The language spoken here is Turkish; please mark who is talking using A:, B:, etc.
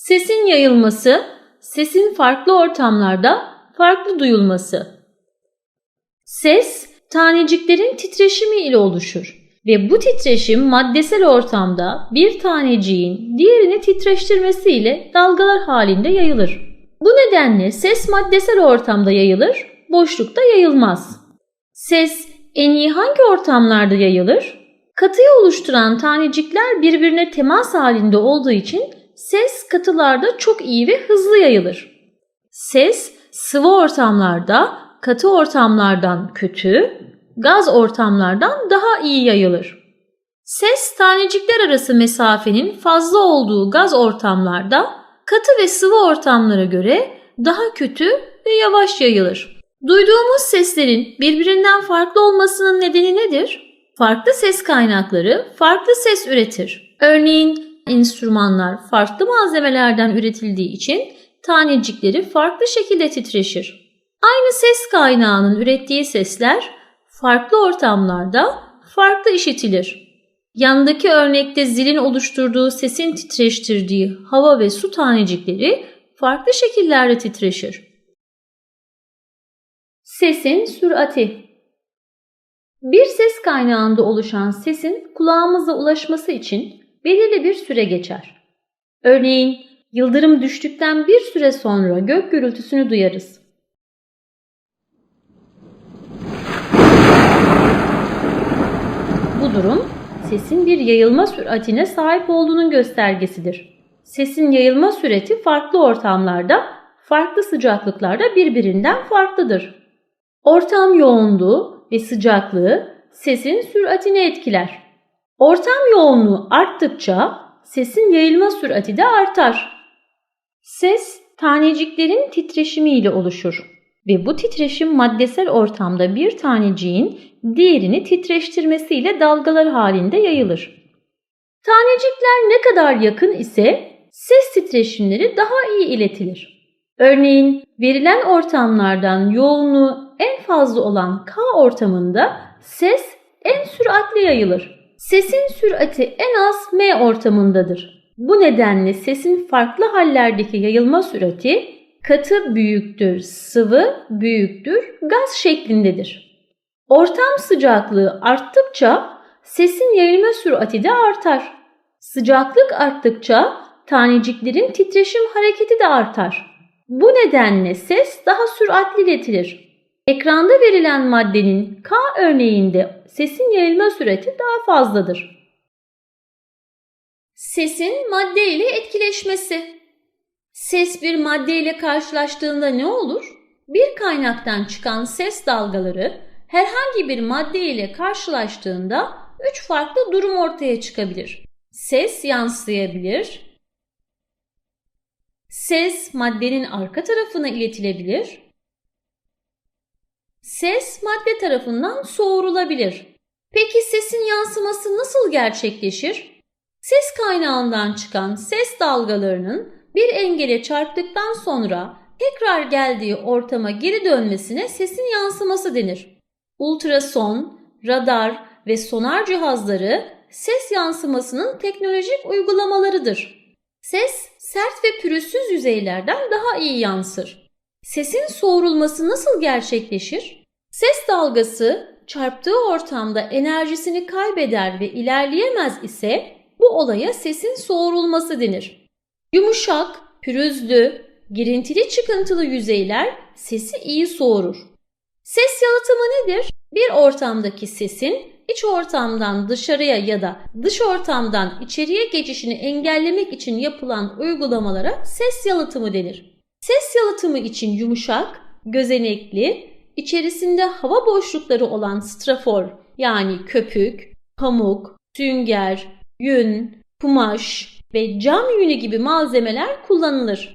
A: Sesin yayılması, sesin farklı ortamlarda farklı duyulması. Ses, taneciklerin titreşimi ile oluşur ve bu titreşim maddesel ortamda bir taneciğin diğerini titreştirmesiyle dalgalar halinde yayılır. Bu nedenle ses maddesel ortamda yayılır, boşlukta yayılmaz. Ses en iyi hangi ortamlarda yayılır? Katıyı oluşturan tanecikler birbirine temas halinde olduğu için ses katılarda çok iyi ve hızlı yayılır. Ses sıvı ortamlarda, katı ortamlardan kötü, gaz ortamlardan daha iyi yayılır. Ses tanecikler arası mesafenin fazla olduğu gaz ortamlarda katı ve sıvı ortamlara göre daha kötü ve yavaş yayılır. Duyduğumuz seslerin birbirinden farklı olmasının nedeni nedir? Farklı ses kaynakları farklı ses üretir. Örneğin enstrümanlar farklı malzemelerden üretildiği için tanecikleri farklı şekilde titreşir. Aynı ses kaynağının ürettiği sesler farklı ortamlarda farklı işitilir. Yandaki örnekte zilin oluşturduğu sesin titreştirdiği hava ve su tanecikleri farklı şekillerde titreşir. Sesin sürati Bir ses kaynağında oluşan sesin kulağımıza ulaşması için belirli bir süre geçer. Örneğin yıldırım düştükten bir süre sonra gök gürültüsünü duyarız. Bu durum sesin bir yayılma süratine sahip olduğunun göstergesidir. Sesin yayılma süreti farklı ortamlarda, farklı sıcaklıklarda birbirinden farklıdır. Ortam yoğunluğu ve sıcaklığı sesin süratini etkiler. Ortam yoğunluğu arttıkça sesin yayılma sürati de artar. Ses taneciklerin titreşimiyle oluşur ve bu titreşim maddesel ortamda bir taneciğin diğerini titreştirmesiyle dalgalar halinde yayılır. Tanecikler ne kadar yakın ise ses titreşimleri daha iyi iletilir. Örneğin verilen ortamlardan yoğunluğu en fazla olan K ortamında ses en süratli yayılır. Sesin sürati en az M ortamındadır. Bu nedenle sesin farklı hallerdeki yayılma sürati katı büyüktür, sıvı büyüktür, gaz şeklindedir. Ortam sıcaklığı arttıkça sesin yayılma sürati de artar. Sıcaklık arttıkça taneciklerin titreşim hareketi de artar. Bu nedenle ses daha süratli iletilir. Ekranda verilen maddenin K örneğinde sesin yayılma sürati daha fazladır. Sesin madde ile etkileşmesi. Ses bir madde ile karşılaştığında ne olur? Bir kaynaktan çıkan ses dalgaları herhangi bir madde ile karşılaştığında üç farklı durum ortaya çıkabilir. Ses yansıyabilir, ses maddenin arka tarafına iletilebilir, ses madde tarafından soğurulabilir. Peki sesin yansıması nasıl gerçekleşir? Ses kaynağından çıkan ses dalgalarının bir engele çarptıktan sonra tekrar geldiği ortama geri dönmesine sesin yansıması denir. Ultrason, radar ve sonar cihazları ses yansımasının teknolojik uygulamalarıdır. Ses sert ve pürüzsüz yüzeylerden daha iyi yansır. Sesin soğurulması nasıl gerçekleşir? Ses dalgası çarptığı ortamda enerjisini kaybeder ve ilerleyemez ise bu olaya sesin soğurulması denir. Yumuşak, pürüzlü, girintili çıkıntılı yüzeyler sesi iyi soğurur. Ses yalıtımı nedir? Bir ortamdaki sesin iç ortamdan dışarıya ya da dış ortamdan içeriye geçişini engellemek için yapılan uygulamalara ses yalıtımı denir. Ses yalıtımı için yumuşak, gözenekli, içerisinde hava boşlukları olan strafor yani köpük, pamuk, sünger, yün, kumaş ve cam yünü gibi malzemeler kullanılır.